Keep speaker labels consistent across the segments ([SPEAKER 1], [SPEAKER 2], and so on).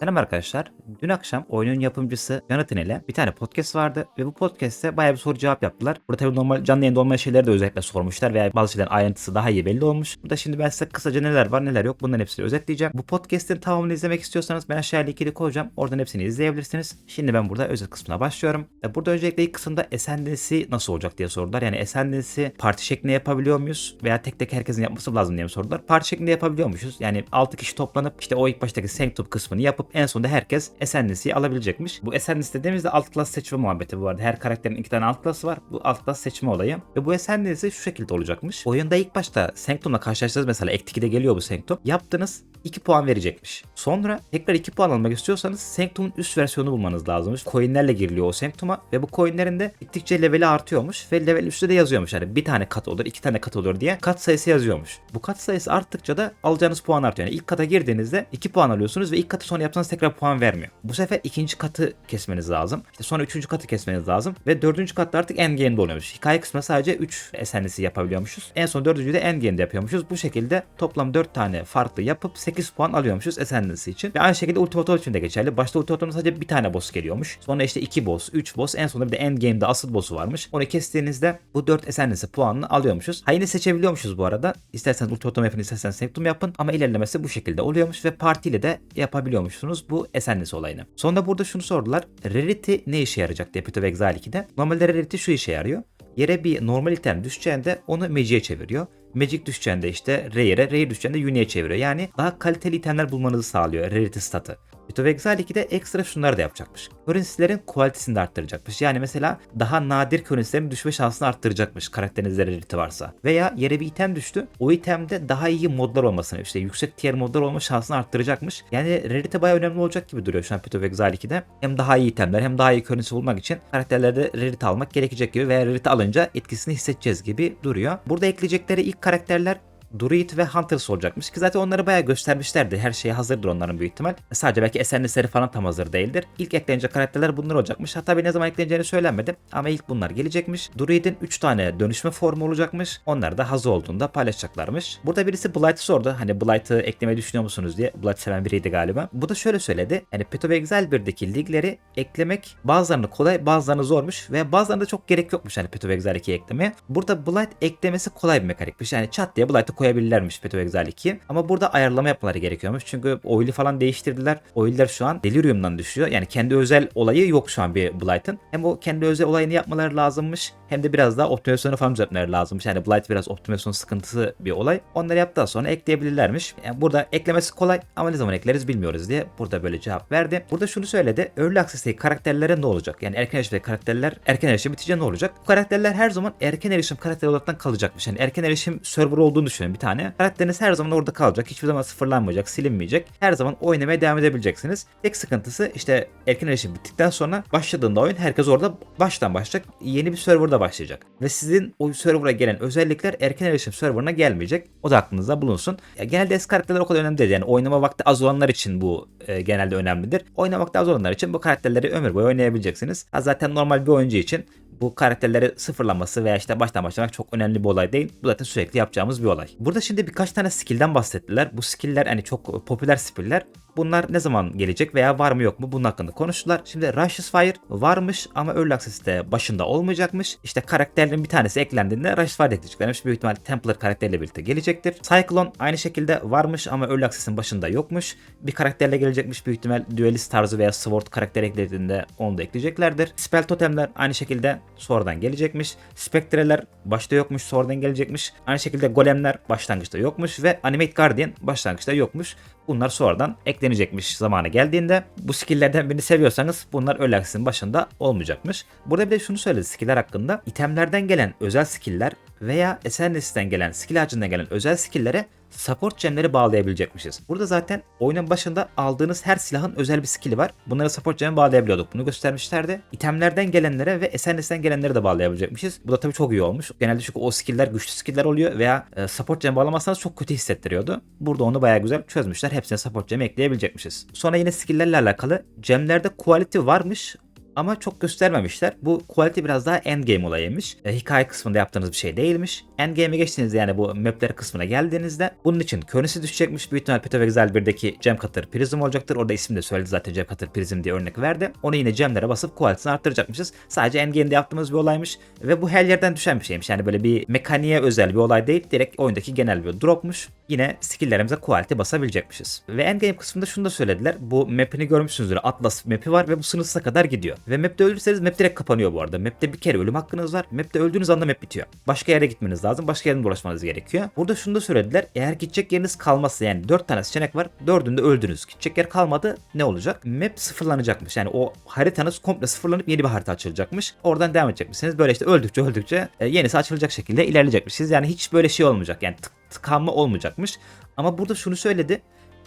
[SPEAKER 1] Selam arkadaşlar. Dün akşam oyunun yapımcısı Jonathan ile bir tane podcast vardı ve bu podcast'te bayağı bir soru cevap yaptılar. Burada tabii normal canlı yayında olmayan şeyleri de özellikle sormuşlar veya bazı şeylerin ayrıntısı daha iyi belli olmuş. Burada şimdi ben size kısaca neler var neler yok bunların hepsini özetleyeceğim. Bu podcast'in tamamını izlemek istiyorsanız ben aşağıya linkini koyacağım. Oradan hepsini izleyebilirsiniz. Şimdi ben burada özet kısmına başlıyorum. E, Burada öncelikle ilk kısımda Ascendancy nasıl olacak diye sordular. Yani Ascendancy parti şeklinde yapabiliyor muyuz? Veya tek tek herkesin yapması lazım diye mi sordular. Parti şeklinde yapabiliyormuşuz. Yani 6 kişi toplanıp işte o ilk baştaki Sanctum kısmını yapıp en sonunda herkes Ascendancy'yi alabilecekmiş. Bu Ascendancy dediğimizde alt klas seçme muhabbeti bu arada. Her karakterin iki tane alt klası var. Bu alt klas seçme olayı. Ve bu Ascendancy şu şekilde olacakmış. Oyunda ilk başta Sanctum'la karşılaştığınız mesela Ektiki'de geliyor bu Sanctum. Yaptığınız 2 puan verecekmiş. Sonra tekrar 2 puan almak istiyorsanız Sanctum'un üst versiyonu bulmanız lazımmış. Coinlerle giriliyor o Sanctum'a ve bu coinlerin de gittikçe leveli artıyormuş ve level üstü de yazıyormuş. Yani bir tane kat olur, iki tane kat olur diye kat sayısı yazıyormuş. Bu kat sayısı arttıkça da alacağınız puan artıyor. Yani ilk kata girdiğinizde 2 puan alıyorsunuz ve ilk katı sonra yapsanız tekrar puan vermiyor. Bu sefer ikinci katı kesmeniz lazım. İşte sonra üçüncü katı kesmeniz lazım ve dördüncü katta artık endgame'de oluyormuş. Hikaye kısmında sadece 3 esenlisi yapabiliyormuşuz. En son dördüncüyü de endgame'de yapıyormuşuz. Bu şekilde toplam 4 tane farklı yapıp 8 puan alıyormuşuz Ascendancy için. Ve aynı şekilde Ultimatum için de geçerli. Başta Ultimatum'da sadece bir tane boss geliyormuş. Sonra işte 2 boss, 3 boss. En sonunda bir de Endgame'de asıl boss'u varmış. Onu kestiğinizde bu 4 Ascendancy puanını alıyormuşuz. Ha seçebiliyormuşuz bu arada. İsterseniz Ultimatum yapın, isterseniz Sanctum yapın. Ama ilerlemesi bu şekilde oluyormuş ve partiyle de yapabiliyormuşsunuz bu Ascendancy olayını. Sonra burada şunu sordular. Rarity ne işe yarayacak diye Pito Exile 2'de. Normalde Rarity şu işe yarıyor. Yere bir normal item düşeceğinde onu Magic'e çeviriyor. Magic düşeceğinde işte Rare'e, Rare düşeceğinde Uni'ye çeviriyor. Yani daha kaliteli itemler bulmanızı sağlıyor Rarity statı. Myth of Exile 2'de ekstra şunları da yapacakmış. Currency'lerin quality'sini de arttıracakmış. Yani mesela daha nadir currency'lerin düşme şansını arttıracakmış karakterinizde rarity varsa. Veya yere bir item düştü. O itemde daha iyi modlar olmasını, işte yüksek tier modlar olma şansını arttıracakmış. Yani rarity bayağı önemli olacak gibi duruyor şu an Myth of Exile 2'de. Hem daha iyi itemler hem daha iyi currency bulmak için karakterlerde rarity almak gerekecek gibi veya rarity alınca etkisini hissedeceğiz gibi duruyor. Burada ekleyecekleri ilk karakterler Druid ve Hunters olacakmış ki zaten onları bayağı göstermişlerdi. Her şey hazırdır onların büyük ihtimal. Sadece belki esenlikleri falan tam hazır değildir. İlk eklenecek karakterler bunlar olacakmış. Hatta bir ne zaman ekleneceğini söylenmedi ama ilk bunlar gelecekmiş. Druid'in 3 tane dönüşme formu olacakmış. Onlar da hazır olduğunda paylaşacaklarmış. Burada birisi Blight'ı sordu. Hani Blight'ı eklemeyi düşünüyor musunuz diye. Blight seven biriydi galiba. Bu da şöyle söyledi. Yani Path of Exile 1'deki ligleri eklemek bazılarını kolay bazılarını zormuş ve bazılarında çok gerek yokmuş hani Path of Exile 2'ye eklemeye. Burada Blight eklemesi kolay bir mekanikmiş. Yani çat diye Blight'ı koyabilirlermiş of Exile 2'ye. Ama burada ayarlama yapmaları gerekiyormuş. Çünkü oil'i falan değiştirdiler. Oil'ler şu an Delirium'dan düşüyor. Yani kendi özel olayı yok şu an bir Blight'ın. Hem o kendi özel olayını yapmaları lazımmış. Hem de biraz daha optimizasyonu falan düzeltmeleri lazımmış. Yani Blight biraz optimizasyon sıkıntısı bir olay. Onları yaptıktan sonra ekleyebilirlermiş. Yani burada eklemesi kolay ama ne zaman ekleriz bilmiyoruz diye burada böyle cevap verdi. Burada şunu söyledi. Early Access'teki karakterlere ne olacak? Yani erken erişimdeki karakterler erken erişim bitince ne olacak? Bu karakterler her zaman erken erişim karakteri olarak kalacakmış. Yani erken erişim server olduğunu düşünün bir tane. Karakteriniz her zaman orada kalacak. Hiçbir zaman sıfırlanmayacak, silinmeyecek. Her zaman oynamaya devam edebileceksiniz. Tek sıkıntısı işte erken erişim bittikten sonra başladığında oyun herkes orada baştan başlayacak. Yeni bir serverda başlayacak. Ve sizin o server'a gelen özellikler erken erişim serverına gelmeyecek. O da aklınızda bulunsun. Ya genelde eski karakterler o kadar önemli değil. Yani oynama vakti az olanlar için bu e, genelde önemlidir. Oynama vakti az olanlar için bu karakterleri ömür boyu oynayabileceksiniz. Ha, zaten normal bir oyuncu için bu karakterleri sıfırlanması veya işte baştan başlamak çok önemli bir olay değil. Bu zaten sürekli yapacağımız bir olay. Burada şimdi birkaç tane skill'den bahsettiler. Bu skill'ler hani çok popüler skill'ler. Bunlar ne zaman gelecek veya var mı yok mu bunun hakkında konuştular. Şimdi Righteous Fire varmış ama Early Access'te başında olmayacakmış. İşte karakterlerin bir tanesi eklendiğinde Righteous Fire ekleyeceklermiş. Büyük ihtimal Templar karakteriyle birlikte gelecektir. Cyclone aynı şekilde varmış ama Early Access'in başında yokmuş. Bir karakterle gelecekmiş büyük ihtimal Duelist tarzı veya Sword karakter eklediğinde onu da ekleyeceklerdir. Spell Totemler aynı şekilde sonradan gelecekmiş. Spectre'ler başta yokmuş sonradan gelecekmiş. Aynı şekilde Golemler başlangıçta yokmuş ve Animate Guardian başlangıçta yokmuş. Bunlar sonradan eklenecekmiş zamanı geldiğinde. Bu skill'lerden birini seviyorsanız bunlar Early başında olmayacakmış. Burada bir de şunu söyledi skill'ler hakkında. İtemlerden gelen özel skill'ler veya Ascendancy'den gelen, skill ağacından gelen özel skill'lere support gemleri bağlayabilecekmişiz. Burada zaten oyunun başında aldığınız her silahın özel bir skill'i var. Bunları support gemi bağlayabiliyorduk. Bunu göstermişlerdi. İtemlerden gelenlere ve SNS'den gelenlere de bağlayabilecekmişiz. Bu da tabii çok iyi olmuş. Genelde çünkü o skill'ler güçlü skill'ler oluyor veya e, support gem bağlamazsanız çok kötü hissettiriyordu. Burada onu bayağı güzel çözmüşler. Hepsine support gem ekleyebilecekmişiz. Sonra yine skill'lerle alakalı gemlerde quality varmış Ama çok göstermemişler. Bu quality biraz daha endgame olayıymış. E, hikaye kısmında yaptığınız bir şey değilmiş. Endgame'e geçtiğinizde yani bu mapler kısmına geldiğinizde bunun için currency düşecekmiş. Büyük ihtimal Path of Exile 1'deki Gem Cutter Prism olacaktır. Orada isim de söyledi zaten Gem Cutter Prism diye örnek verdi. Onu yine gemlere basıp quality'sini arttıracakmışız. Sadece endgame'de yaptığımız bir olaymış. Ve bu her yerden düşen bir şeymiş. Yani böyle bir mekaniğe özel bir olay değil. Direkt oyundaki genel bir dropmuş. Yine skill'lerimize quality basabilecekmişiz. Ve endgame kısmında şunu da söylediler. Bu map'ini görmüşsünüzdür. Atlas map'i var ve bu sınırsıza kadar gidiyor. Ve map'te ölürseniz map direkt kapanıyor bu arada. Map'te bir kere ölüm hakkınız var. Map'te öldüğünüz anda map bitiyor. Başka yere gitmeniz lazım. Başka yerden dolaşmanız gerekiyor. Burada şunu da söylediler. Eğer gidecek yeriniz kalmazsa yani 4 tane seçenek var. 4'ünde öldünüz. Gidecek yer kalmadı. Ne olacak? Map sıfırlanacakmış. Yani o haritanız komple sıfırlanıp yeni bir harita açılacakmış. Oradan devam edecekmişsiniz. Böyle işte öldükçe öldükçe e, yenisi açılacak şekilde ilerleyecekmişsiniz. Yani hiç böyle şey olmayacak. Yani tık tıkanma olmayacakmış. Ama burada şunu söyledi.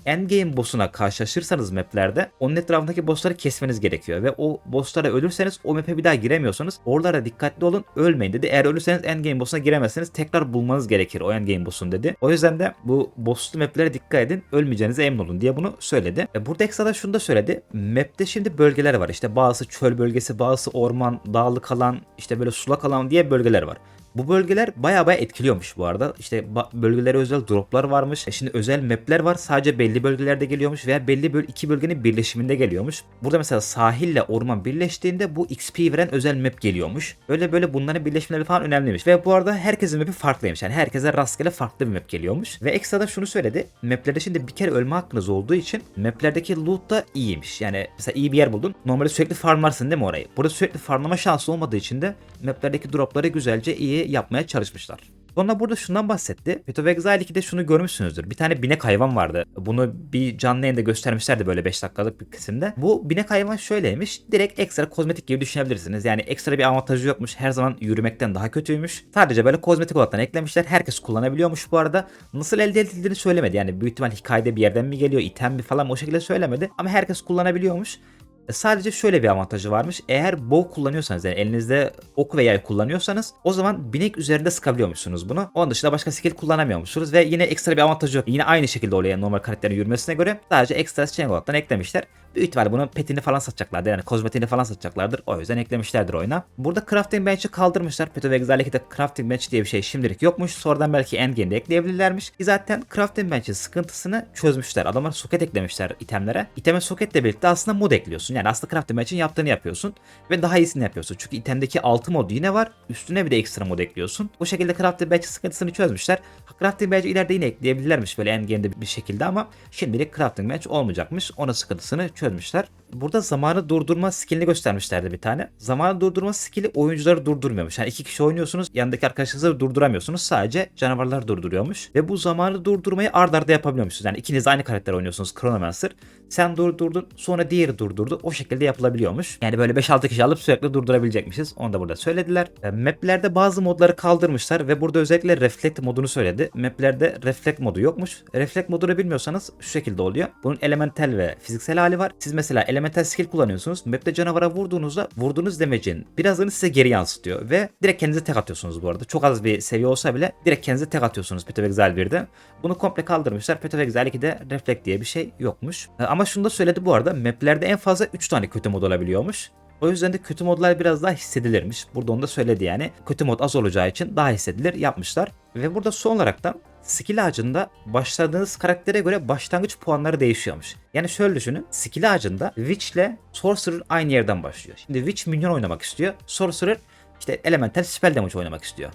[SPEAKER 1] Endgame boss'una karşılaşırsanız maplerde onun etrafındaki boss'ları kesmeniz gerekiyor ve o boss'lara ölürseniz o map'e bir daha giremiyorsunuz. Oralara dikkatli olun ölmeyin dedi. Eğer ölürseniz endgame boss'una giremezseniz tekrar bulmanız gerekir o endgame boss'un dedi. O yüzden de bu boss'lu map'lere dikkat edin ölmeyeceğinize emin olun diye bunu söyledi. E burada ekstra şunu da söyledi. Map'te şimdi bölgeler var. İşte bazısı çöl bölgesi, bazısı orman, dağlık alan, işte böyle sulak alan diye bölgeler var. Bu bölgeler baya baya etkiliyormuş bu arada. İşte bölgelere özel droplar varmış. E şimdi özel mapler var. Sadece belli bölgelerde geliyormuş veya belli böl iki bölgenin birleşiminde geliyormuş. Burada mesela sahille orman birleştiğinde bu XP veren özel map geliyormuş. Böyle böyle bunların birleşmeleri falan önemliymiş. Ve bu arada herkesin mapi farklıymış. Yani herkese rastgele farklı bir map geliyormuş. Ve ekstra da şunu söyledi. Maplerde şimdi bir kere ölme hakkınız olduğu için maplerdeki loot da iyiymiş. Yani mesela iyi bir yer buldun. Normalde sürekli farmlarsın değil mi orayı? Burada sürekli farmlama şansı olmadığı için de maplerdeki dropları güzelce iyi yapmaya çalışmışlar. Sonra burada şundan bahsetti. Path of Exile 2'de şunu görmüşsünüzdür. Bir tane binek hayvan vardı. Bunu bir canlı yayında göstermişlerdi böyle 5 dakikalık bir kısımda. Bu binek hayvan şöyleymiş. Direkt ekstra kozmetik gibi düşünebilirsiniz. Yani ekstra bir avantajı yokmuş. Her zaman yürümekten daha kötüymüş. Sadece böyle kozmetik olarak eklemişler. Herkes kullanabiliyormuş bu arada. Nasıl elde edildiğini söylemedi. Yani büyük ihtimal hikayede bir yerden mi geliyor, item mi falan o şekilde söylemedi. Ama herkes kullanabiliyormuş. E, Sadece şöyle bir avantajı varmış. Eğer bow kullanıyorsanız yani elinizde ok ve yay kullanıyorsanız o zaman binek üzerinde sıkabiliyormuşsunuz bunu. Onun dışında başka skill kullanamıyormuşsunuz ve yine ekstra bir avantajı yok. Yine aynı şekilde oluyor yani normal karakterin yürümesine göre. Sadece ekstra olarak eklemişler. Büyük ihtimalle bunun petini falan satacaklardır. Yani kozmetiğini falan satacaklardır. O yüzden eklemişlerdir oyuna. Burada crafting bench'i kaldırmışlar. Path of Exile 2'de crafting bench diye bir şey şimdilik yokmuş. Sonradan belki endgame'de ekleyebilirlermiş. Zaten crafting bench'in sıkıntısını çözmüşler. Adamlar soket eklemişler itemlere. İteme soketle birlikte aslında mod ekliyorsun. Yani aslında crafting bench'in yaptığını yapıyorsun. Ve daha iyisini yapıyorsun. Çünkü itemdeki altı mod yine var. Üstüne bir de ekstra mod ekliyorsun. Bu şekilde crafting bench sıkıntısını çözmüşler. Crafting bench ileride yine ekleyebilirlermiş böyle endgame'de bir şekilde ama şimdilik crafting bench olmayacakmış. Ona sıkıntısını çözmüşler. Burada zamanı durdurma skillini göstermişlerdi bir tane. Zamanı durdurma skilli oyuncuları durdurmuyormuş. Yani iki kişi oynuyorsunuz yanındaki arkadaşınızı durduramıyorsunuz. Sadece canavarlar durduruyormuş. Ve bu zamanı durdurmayı ard arda yapabiliyormuşsunuz. Yani ikiniz aynı karakter oynuyorsunuz Chronomancer. Sen durdurdun sonra diğeri durdurdu. O şekilde yapılabiliyormuş. Yani böyle 5-6 kişi alıp sürekli durdurabilecekmişiz. Onu da burada söylediler. E, maplerde bazı modları kaldırmışlar ve burada özellikle Reflect modunu söyledi. Maplerde Reflect modu yokmuş. Reflect modunu bilmiyorsanız şu şekilde oluyor. Bunun elemental ve fiziksel hali var. Siz mesela elemental skill kullanıyorsunuz. Map'te canavara vurduğunuzda vurduğunuz demecin birazını size geri yansıtıyor ve direkt kendinize tek atıyorsunuz bu arada. Çok az bir seviye olsa bile direkt kendinize tek atıyorsunuz Path of Exile 1'de. Bunu komple kaldırmışlar. Path of Exile 2'de Reflect diye bir şey yokmuş. E, Ama şunu da söyledi bu arada. Maplerde en fazla 3 tane kötü mod olabiliyormuş. O yüzden de kötü modlar biraz daha hissedilirmiş. Burada onu da söyledi yani. Kötü mod az olacağı için daha hissedilir yapmışlar. Ve burada son olarak da skill ağacında başladığınız karaktere göre başlangıç puanları değişiyormuş. Yani şöyle düşünün. Skill ağacında Witch ile Sorcerer aynı yerden başlıyor. Şimdi Witch minyon oynamak istiyor. Sorcerer işte elemental spell damage oynamak istiyor.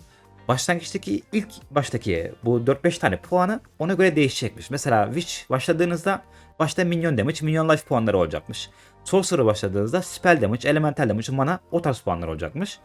[SPEAKER 1] Başlangıçtaki ilk baştaki bu 4-5 tane puanı ona göre değişecekmiş. Mesela Witch başladığınızda başta minyon damage, minyon life puanları olacakmış. Sorcerer başladığınızda spell damage, elemental damage, mana o tarz puanlar olacakmış.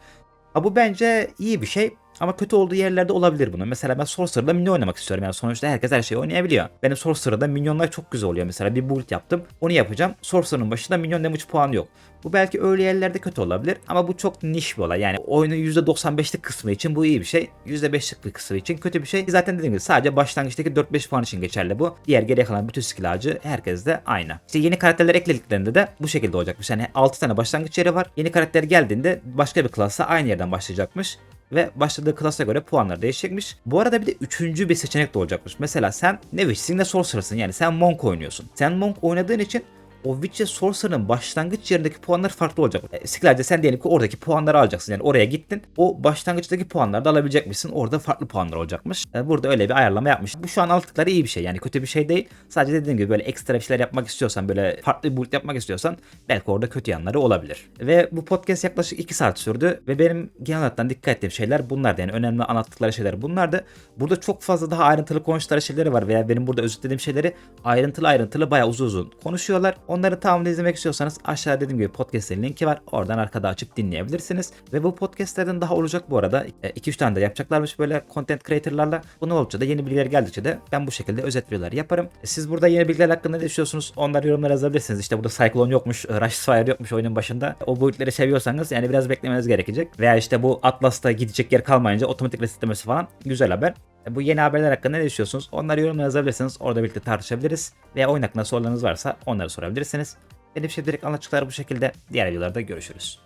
[SPEAKER 1] Ha bu bence iyi bir şey ama kötü olduğu yerlerde olabilir bunu. Mesela ben Sorcerer'da minyon oynamak istiyorum. Yani sonuçta herkes her şeyi oynayabiliyor. Benim Sorcerer'da minyonlar çok güzel oluyor. Mesela bir build yaptım. Onu yapacağım. Sorcerer'ın başında minyon damage puanı yok. Bu belki öyle yerlerde kötü olabilir ama bu çok niş bir olay. Yani oyunun %95'lik kısmı için bu iyi bir şey. %5'lik bir kısmı için kötü bir şey. Zaten dediğim gibi sadece başlangıçtaki 4-5 puan için geçerli bu. Diğer geriye kalan bütün skill ağacı herkes de aynı. İşte yeni karakterler eklediklerinde de bu şekilde olacakmış. Yani 6 tane başlangıç yeri var. Yeni karakter geldiğinde başka bir klasa aynı yerden başlayacakmış ve başladığı klasa göre puanlar değişecekmiş. Bu arada bir de üçüncü bir seçenek de olacakmış. Mesela sen ne Witch'sin ne Sorcerer'sın yani sen Monk oynuyorsun. Sen Monk oynadığın için o Witcher Sorcerer'ın başlangıç yerindeki puanlar farklı olacak. E, Skill'de sen diyelim ki oradaki puanları alacaksın. Yani oraya gittin. O başlangıçtaki puanları da alabilecek misin? Orada farklı puanlar olacakmış. E, Burada öyle bir ayarlama yapmış. Bu şu an aldıkları iyi bir şey. Yani kötü bir şey değil. Sadece dediğim gibi böyle ekstra bir şeyler yapmak istiyorsan böyle farklı bir build yapmak istiyorsan belki orada kötü yanları olabilir. Ve bu podcast yaklaşık 2 saat sürdü ve benim genel olarak dikkat ettiğim şeyler bunlardı. Yani önemli anlattıkları şeyler bunlardı. Burada çok fazla daha ayrıntılı konuştukları şeyleri var veya benim burada özetlediğim şeyleri ayrıntılı ayrıntılı bayağı uzun uzun konuşuyorlar. Onları tamamını izlemek istiyorsanız aşağıda dediğim gibi podcastlerin linki var. Oradan arkada açıp dinleyebilirsiniz. Ve bu podcastlerden daha olacak bu arada. 2-3 tane de yapacaklarmış böyle content creator'larla. Bunu oldukça da yeni bilgiler geldikçe de ben bu şekilde özet videolar yaparım. E, Siz burada yeni bilgiler hakkında ne düşünüyorsunuz? Onları yorumlara yazabilirsiniz. İşte burada Cyclone yokmuş, Rush Fire yokmuş oyunun başında. O boyutları seviyorsanız yani biraz beklemeniz gerekecek. Veya işte bu Atlas'ta gidecek yer kalmayınca otomatik resetlemesi falan güzel haber. E, Bu yeni haberler hakkında ne düşünüyorsunuz? Onları yorumlara yazabilirsiniz. Orada birlikte tartışabiliriz. Veya oyun hakkında sorularınız varsa onları sorabilirsiniz. Benim şimdilik anlatacaklar bu şekilde. Diğer videolarda görüşürüz.